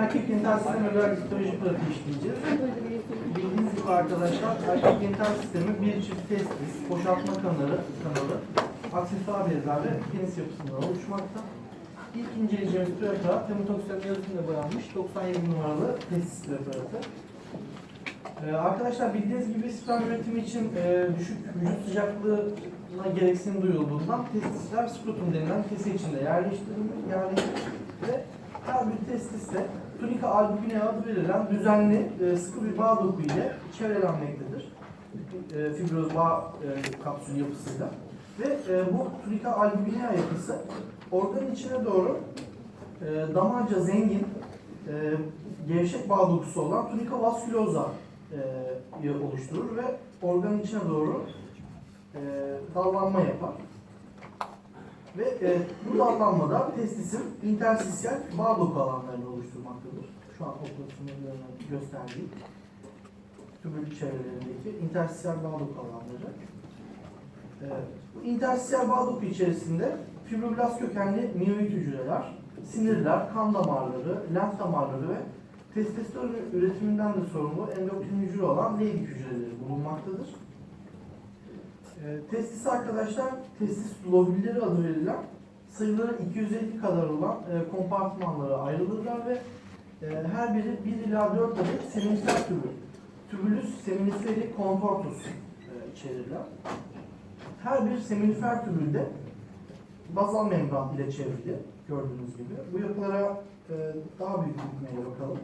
erkek genital sistemi özel histoloji pratiği işleyeceğiz. Bildiğiniz gibi arkadaşlar erkek genital sistemi bir çift testis, boşaltma kanalı, kanalı, aksesuar bezler ve penis yapısından oluşmakta. İlk inceleyeceğimiz preparat hematoksen yazısıyla boyanmış 97 numaralı testis preparatı. Ee, arkadaşlar bildiğiniz gibi sperm üretimi için e, düşük vücut sıcaklığına gereksinim duyulduğundan testisler skrotum denilen kese içinde yerleştirilir, yerleştirilir ve her bir testiste tunika albumine adı verilen düzenli e, sıkı bir bağ doku ile çevrelenmektedir. E, fibroz bağ e, kapsül yapısıyla. Ve e, bu tunika albumina yapısı organın içine doğru damarca zengin gevşek bağ dokusu olan tunika vaskuloza e, oluşturur ve organın içine doğru dallanma yapar. Ve e, bu dallanmada testisin interstisyal bağ doku alanlarını oluşturmaktadır. Şu an operasyonlarını gösterdiğim tübül çevrelerindeki interstisyal bağ doku alanları. E, bu interstisyal bağ doku içerisinde fibroblast kökenli miyoid hücreler, sinirler, kan damarları, lenf damarları ve testosteron üretiminden de sorumlu endokrin hücre olan Leydig hücreleri bulunmaktadır. E, testis arkadaşlar, testis lobülleri adı verilen sayıları 250 kadar olan e, kompartmanlara ayrılırlar ve e, her biri 1 ila 4 adet seminisfer tübül, tübülüs seminisferi contortus e, içerirler. Her bir seminifer tübülde bazal membran ile çevrili gördüğünüz gibi. Bu yapılara e, daha büyük büyütmeyle bakalım.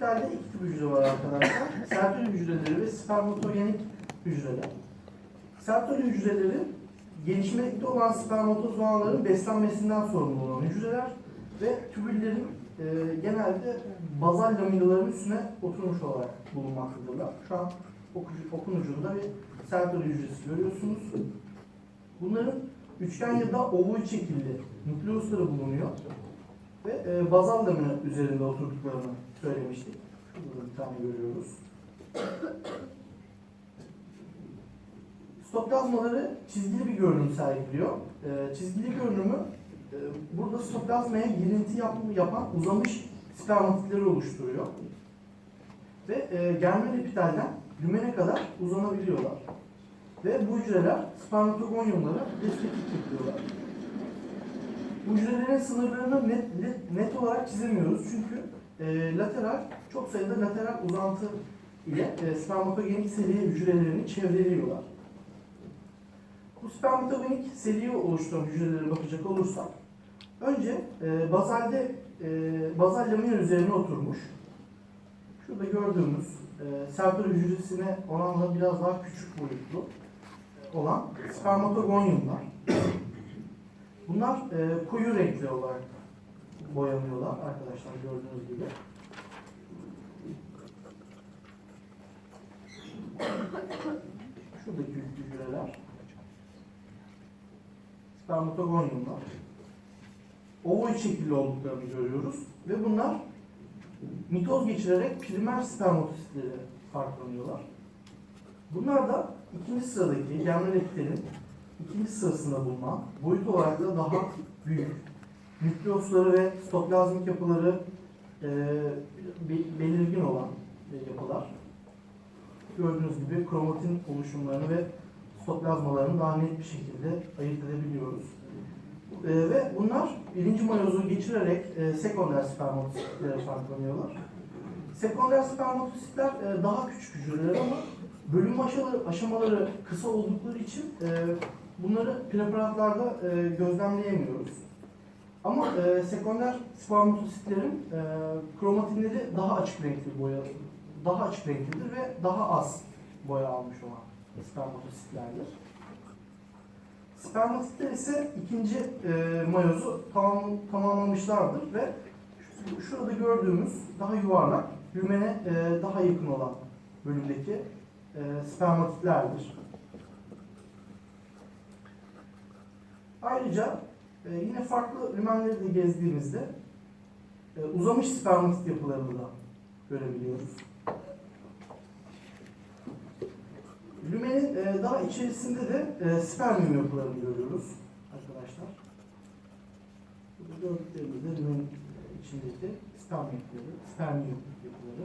Genleriptalde iki tip hücre var arkadaşlar. Sertoli hücreleri ve spermatogenik hücreler. Sertoli hücreleri gelişmekte olan spermatozoaların beslenmesinden sorumlu olan hücreler ve tübüllerin e, genelde bazal lamilaların üstüne oturmuş olarak bulunmaktadırlar. Şu an okucu, okun ucunda bir sertoli hücresi görüyorsunuz. Bunların üçgen ya da ovoid şekilli nükleusları bulunuyor. Ve e, lamina üzerinde oturduklarını söylemiştik. Şurada bir tane görüyoruz. Stoplazmaları çizgili bir görünüm sergiliyor. E, çizgili görünümü e, burada stoplazmaya girinti yap, yapan uzamış spermatitleri oluşturuyor. Ve e, germen epitalden lümene kadar uzanabiliyorlar. Ve bu hücreler spermatogonyumlara desteklik yapıyorlar. Bu hücrelerin sınırlarını net, net, net olarak çizemiyoruz çünkü e, lateral, çok sayıda lateral uzantı ile e, spermatogenik seri hücrelerini çevreliyorlar. Bu spermatogenik seriyi oluşturan hücrelere bakacak olursak, önce e, bazalde e, bazal laminer üzerine oturmuş, şurada gördüğümüz e, sertoli hücresine oranla biraz daha küçük boyutlu olan spermatogonyumlar. Bunlar e, koyu renkli olarak boyanıyorlar arkadaşlar gördüğünüz gibi. Şuradaki hücreler spermatogonyumlar. Ovoid şekilli olduklarını görüyoruz ve bunlar mitoz geçirerek primer spermatositleri farklanıyorlar. Bunlar da ikinci sıradaki germen epitelin ikinci sırasında bulunan boyut olarak da daha büyük nükleusları ve stoplazmik yapıları e, be- belirgin olan e, yapılar. Gördüğünüz gibi kromatin oluşumlarını ve stoplazmalarını daha net bir şekilde ayırt edebiliyoruz. E, ve bunlar birinci mayozu geçirerek e, sekonder spermatositlere farklanıyorlar. Sekonder spermatositler e, daha küçük hücreler ama bölüm aşamaları, aşamaları kısa oldukları için e, bunları preparatlarda e, gözlemleyemiyoruz. Ama e, sekonder spermatositlerin e, kromatinleri daha açık renkli boya, daha açık renklidir ve daha az boya almış olan spermatositlerdir. Spermatitler ise ikinci e, mayozu tamam, tamamlamışlardır ve şu- şurada gördüğümüz daha yuvarlak, lümene e, daha yakın olan bölümdeki e, spermatitlerdir. Ayrıca e, yine farklı lümenleri de gezdiğimizde e, uzamış spermatit yapılarını da görebiliyoruz. e, daha içerisinde de e, spermiyum yapılarını görüyoruz arkadaşlar. Burada gördüklerimiz de lümenin içindeki sperm yapıları, spermiyum yapıları.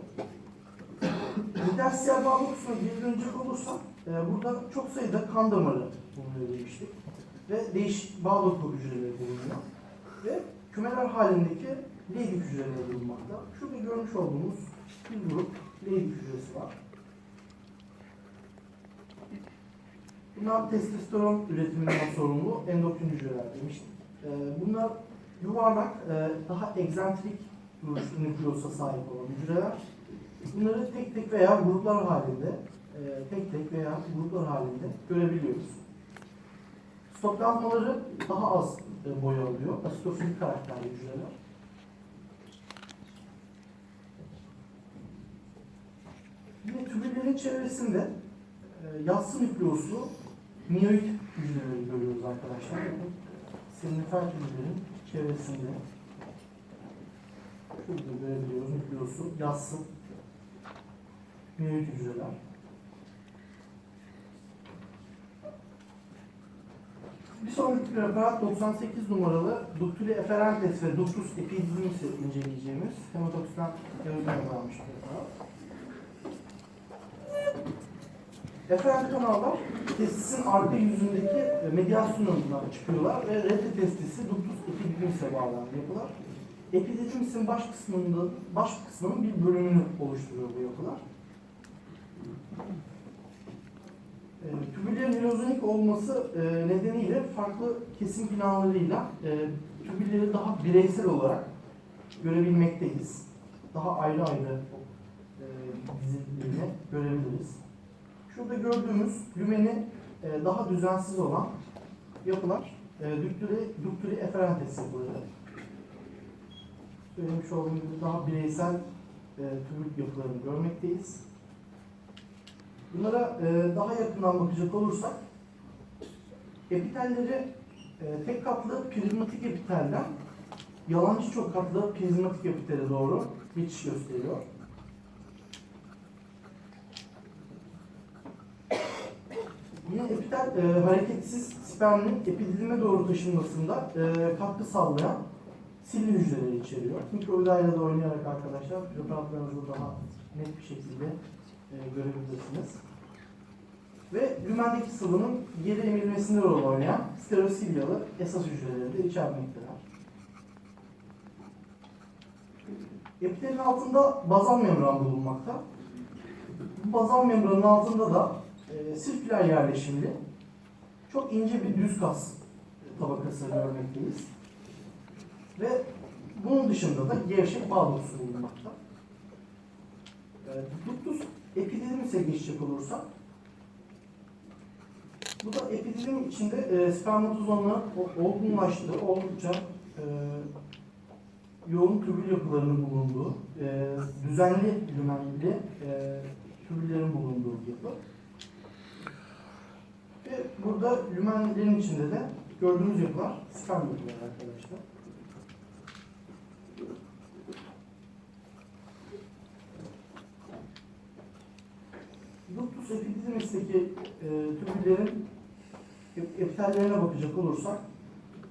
Interstiyal bağlı kısmına geri dönecek olursak, e, burada çok sayıda kan damarı bulunuyor demiştik. Ve değişik bağ doku hücreleri bulunuyor. Ve kümeler halindeki Leydig hücreleri bulunmakta. Şurada görmüş olduğumuz bir grup Leydig hücresi var. Bunlar testosteron üretiminden sorumlu endokrin hücreler demiştik. Ee, bunlar yuvarlak, e, daha egzantrik nükleosa sahip olan hücreler. Bunları tek tek veya gruplar halinde, e, tek tek veya gruplar halinde görebiliyoruz. Stoplazmaları daha az boya alıyor. Asitofilik karakterli hücreler. Yine tübüllerin çevresinde e, yassı nükleuslu miyoid hücreleri görüyoruz arkadaşlar. Bakın seminifer tübüllerin çevresinde şurada görebiliyoruz nükleosu yassı miyoid hücreler. Bir sonraki preparat 98 numaralı Ductuli efferentes ve Ductus epididymis'i inceleyeceğimiz hematoksiden erozyona bağlamış preparat. Efferent kanallar testisin arka yüzündeki e, medyasyonundan çıkıyorlar ve rete testisi ductus epididymis'e bağlanan yapılar. Epididymis'in baş kısmında baş kısmının bir bölümünü oluşturuyor bu yapılar. E, tübüllerin hilozonik olması e, nedeniyle farklı kesim planlarıyla e, tübülleri daha bireysel olarak görebilmekteyiz. Daha ayrı ayrı diziliğini görebiliriz. Şurada gördüğümüz lümeni daha düzensiz olan yapılar e, duktuli, duktuli efferentes yapıları. Söylemiş olduğum gibi daha bireysel tümük yapılarını görmekteyiz. Bunlara e, daha yakından bakacak olursak epitelleri e, tek katlı prizmatik epitelden yalancı çok katlı prizmatik epitele doğru geçiş gösteriyor. Yine epitel e, hareketsiz spermin epididime doğru taşınmasında e, katkı sağlayan silin hücreleri içeriyor. Mikrovidayla da oynayarak arkadaşlar preparatlarınızı daha net bir şekilde görebilirsiniz. Ve lümendeki sıvının geri emilmesinde rol oynayan sterosilyalı esas hücreleri de içermektedir. Epitelin altında bazal membran bulunmakta. Bu bazal membranın altında da e, sirküler yerleşimli çok ince bir düz kas tabakası görmekteyiz. Ve bunun dışında da gevşek bağ dokusu bulunmakta. E, ductus epididymis'e geçecek olursak bu da epididim içinde e, spermatozonların o- olgunlaştığı, oldukça e, yoğun tübül yapılarının bulunduğu, e, düzenli lümenli e, tübüllerin bulunduğu yapı. Ve burada lümenlerin içinde de gördüğümüz yapılar sperm yapıları arkadaşlar. Ductus epididymis'teki e, tübüllerin ep- epitellerine bakacak olursak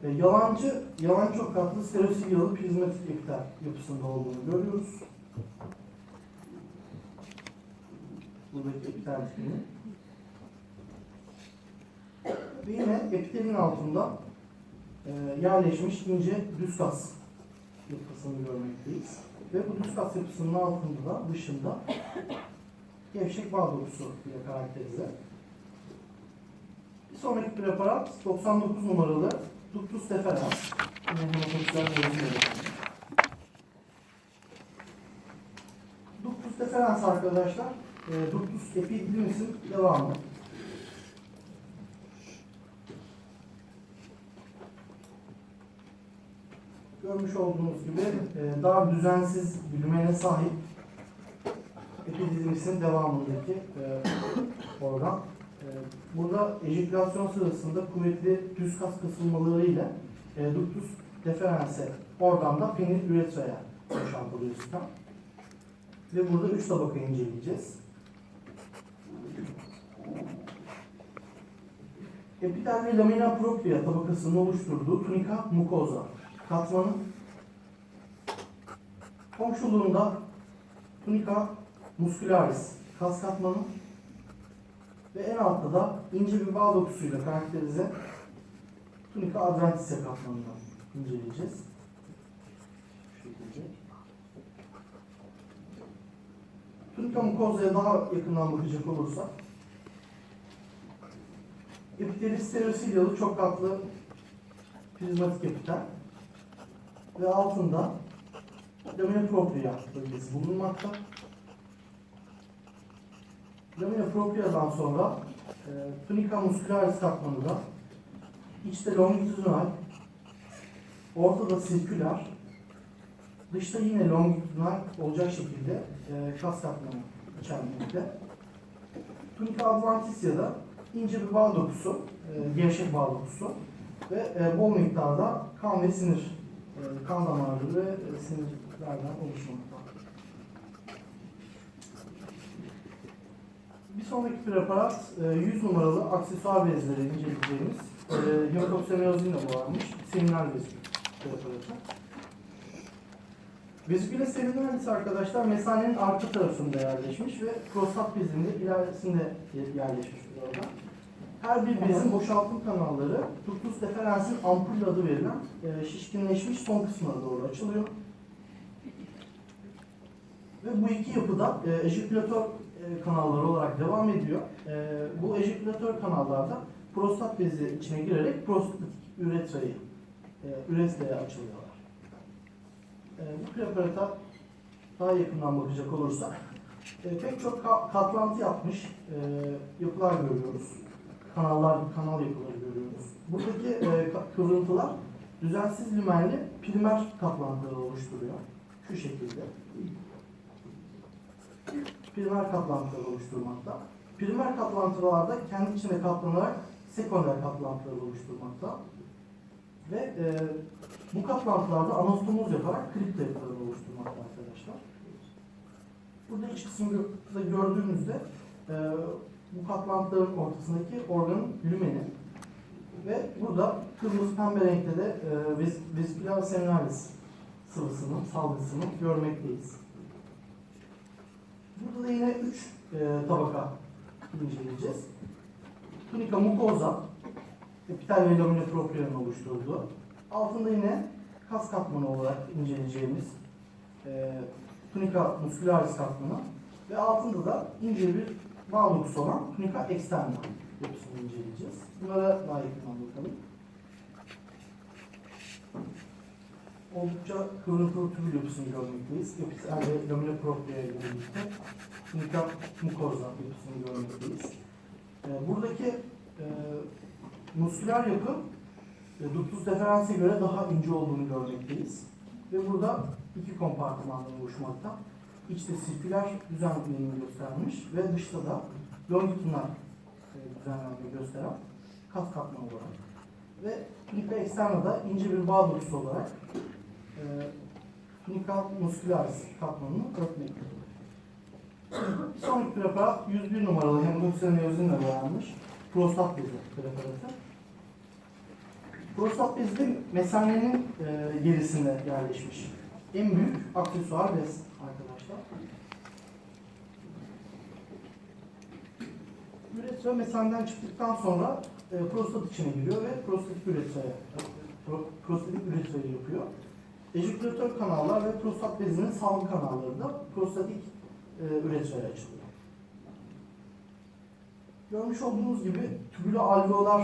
e, yalancı, yalan çok katlı sterosilyalı prizmatik epitel yapısında olduğunu görüyoruz. Buradaki epitel tipini. Ve yine epitelin altında e, yerleşmiş ince düz kas yapısını görmekteyiz. Ve bu düz kas yapısının altında da dışında gevşek bağ dokusu ile karakterize. Bir sonraki preparat 99 numaralı Ductus deferens. Ductus deferens arkadaşlar, e, Ductus epididymis'in devamı. Görmüş olduğunuz gibi e, daha düzensiz bir lümene sahip epididymis'in devamındaki e, organ. E, burada ejekülasyon sırasında kuvvetli düz kas kasılmalarıyla e, ductus deferense organda penil üretraya boşaltılıyor sistem. Ve burada üç tabaka inceleyeceğiz. Epitel ve lamina propria tabakasının oluşturduğu tunika mucosa katmanı komşuluğunda tunika muscularis kas katmanı ve en altta da ince bir bağ dokusuyla karakterize tunika adventitia katmanından inceleyeceğiz. Şu şekilde. Tunika mucosa'ya daha yakından bakacak olursak Epiteli stereosilyalı çok katlı prizmatik epitel ve altında lamina propria bölgesi bulunmakta. Lamina propria'dan sonra e, tunica muscularis katmanında içte longitudinal, ortada sirküler, dışta yine longitudinal olacak şekilde e, kas katmanı içermekte. Tunica adventitia'da ince bir bağ dokusu, e, gevşek bağ dokusu ve e, bol miktarda kan ve sinir, e, kan damarları ve e, sinirlerden oluşmakta. Bir sonraki preparat e, 100 numaralı aksesuar bezleri inceleyeceğimiz e, hematoksenozine boğarmış seminal bez preparatı. Veziküle seminalis arkadaşlar mesanenin arka tarafında yerleşmiş ve prostat bezinin de ilerisinde yerleşmiş burada. Her bir bezin boşaltım kanalları ductus deferensin ampul adı verilen e, şişkinleşmiş son kısmına doğru açılıyor. Ve bu iki yapıda e, ejekülatör e, kanalları olarak devam ediyor. E, bu ejekülatör kanallarda prostat bezi içine girerek prostatik üretrayı, e, üretraya açılıyorlar. E, bu preparata daha yakından bakacak olursak e, pek çok ka- katlantı yapmış e, yapılar görüyoruz. Kanallar, kanal yapıları görüyoruz. Buradaki e, kıvrıntılar düzensiz lümenli primer katlantıları oluşturuyor. Şu şekilde. Primer katlantıları oluşturmakta. Primer katlantılarda kendi içine katlanarak sekonder katlantıları oluşturmakta. Ve e, bu katlantılarda anastomoz yaparak kripto yapıları oluşturmakta arkadaşlar. Burada iç kısımda gördüğünüzde e, bu katlantıların ortasındaki organın lümeni ve burada kırmızı pembe renkte de e, ves seminalis sıvısının, salgısını görmekteyiz. Burada da yine üç e, tabaka inceleyeceğiz. Tunica mucosa, epitel ve lamina propria'nın oluşturduğu. Altında yine kas katmanı olarak inceleyeceğimiz e, tunica muscularis katmanı ve altında da ince bir bağ dokusu olan tunica externa yapısını inceleyeceğiz. Bunlara daha yakından bakalım. Oldukça kıvrıntılı tübül yapısını görmekteyiz. Epitel ve lamina propria ile birlikte tunica mucosa yapısını görmekteyiz. E, buradaki e, musküler yapı e, ductus deferense göre daha ince olduğunu görmekteyiz. Ve burada iki kompartımandan oluşmakta. İçte sirküler düzenlemeyi göstermiş ve dışta da longitudinal e, düzenlemeyi gösteren kas katmanı olarak. Ve tunica externa'da ince bir bağ dokusu olarak e, tunica muscularis katmanını örtmektedir. Sonraki preparat 101 numaralı hemodoksinozine boyanmış prostat bezi preparatı. Prostat bezi de mesanenin e, gerisinde yerleşmiş. En büyük aksesuar bez arkadaşlar. Üretra mesaneden çıktıktan sonra e, prostat içine giriyor ve prostatik üretraya pro, prostatik üretrayı yapıyor. Ejekülatör kanallar ve prostat bezinin salgı kanalları da prostatik e, üretraya açılıyor. Görmüş olduğunuz gibi tübülü alveolar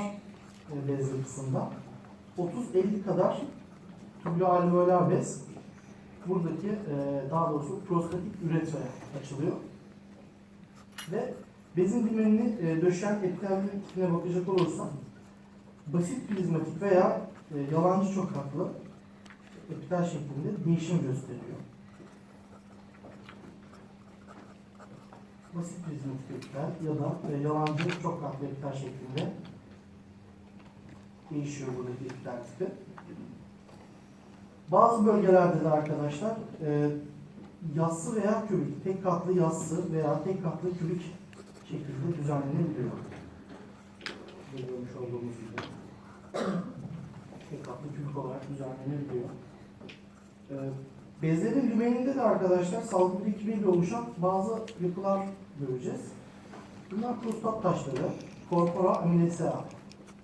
e, bez yapısında 30-50 kadar tübülü alveolar bez buradaki e, daha doğrusu prostatik üretraya açılıyor. Ve bezin dimenini e, döşeyen etkenliğin tipine bakacak olursak basit prizmatik veya e, yalancı çok katlı epitel şeklinde değişim gösteriyor. basit prizmatik epitel ya da e, yalancı çok katlı epitel şeklinde değişiyor buradaki epitel tipi. Bazı bölgelerde de arkadaşlar e, yassı veya kübik, tek katlı yassı veya tek katlı kübik şeklinde düzenlenebiliyor. Görmüş olduğumuz gibi. Tek katlı kübik olarak düzenlenebiliyor. Ee, bezlerin dümeninde de arkadaşlar salgı birikimiyle oluşan bazı yapılar göreceğiz. Bunlar prostat taşları, corpora amylacea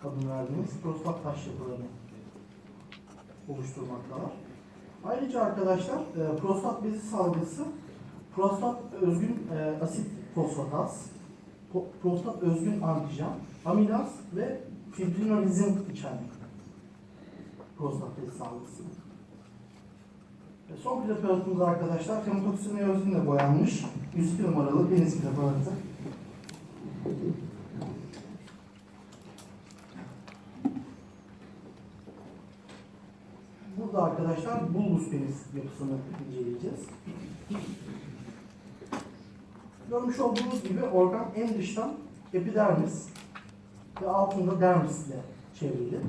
adını verdiğimiz prostat taş yapılarını oluşturmaktalar. Ayrıca arkadaşlar e, prostat bezi salgısı prostat özgün e, asit fosfataz, prostat özgün antijen, amilaz ve fibrinolizin içeren prostat bezi salgısı. Ve son preparatımız arkadaşlar fenotoksiniyozine boyanmış 102 numaralı penis preparatı. Burada arkadaşlar bulbus penis yapısını inceleyeceğiz. Görmüş olduğunuz gibi organ en dıştan epidermis ve altında dermis ile çevrili.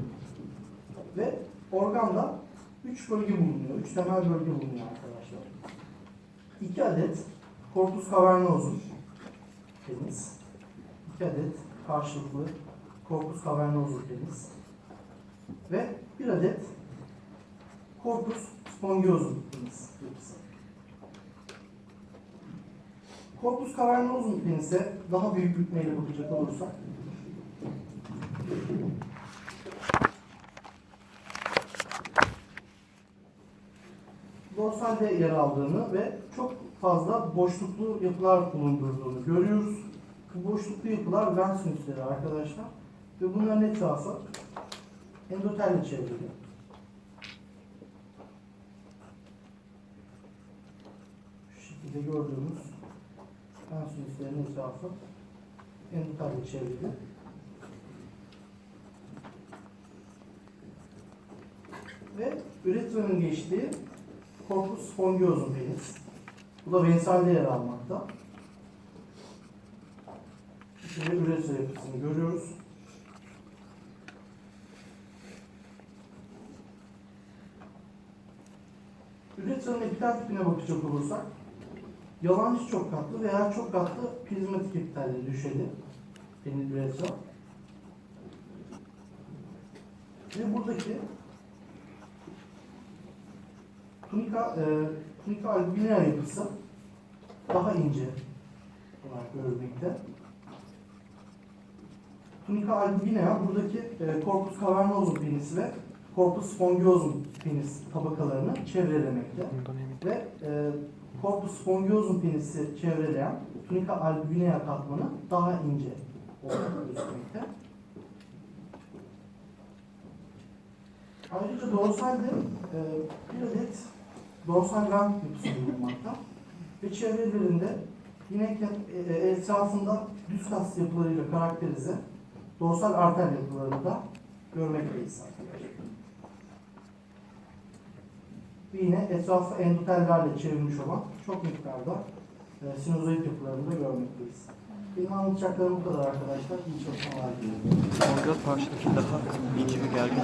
Ve organda üç bölge bulunuyor, üç temel bölge bulunuyor arkadaşlar. İki adet corpus cavernosum penis, iki adet karşılıklı corpus cavernosum penis ve bir adet corpus spongiosum penis yapısı. Corpus cavernosum penise daha büyük bükmeyle bakacak olursak dorsalde yer aldığını ve çok fazla boşluklu yapılar bulundurduğunu görüyoruz. Bu boşluklu yapılar ven sinüsleri arkadaşlar ve bunların etrafı endotelle çevrili. Şu şekilde gördüğümüz ven sinüslerinin etrafı endotelle çevrili. Ve üretranın geçtiği corpus spongiosum penis. Bu da vensalde yer almakta. Şimdi üretra yapısını görüyoruz. Üretranın epitel tipine bakacak olursak, yalancı çok katlı veya çok katlı prizmatik epitelle düşeli penis üretra. Ve buradaki tunika, e, tunika albinea yapısı daha ince olarak görülmekte. Tunika albinea buradaki e, corpus cavernosum penisi ve corpus spongiosum penis tabakalarını çevrelemekte. Ve e, corpus spongiosum penisi çevreleyen tunika albinea katmanı daha ince olarak gözükmekte. Ayrıca dorsalde e, bir adet dorsal ven yapısı bulunmakta ve çevrelerinde yine ke- e, etrafında düz kas yapılarıyla karakterize dorsal arter yapılarını da görmekteyiz arkadaşlar. Yine etrafı endotellerle çevrilmiş olan çok miktarda e, sinusoid yapılarını da görmekteyiz. Benim anlatacaklarım bu kadar arkadaşlar. İyi çalışmalar diliyorum. Mangal parçadaki daha ince bir gergin.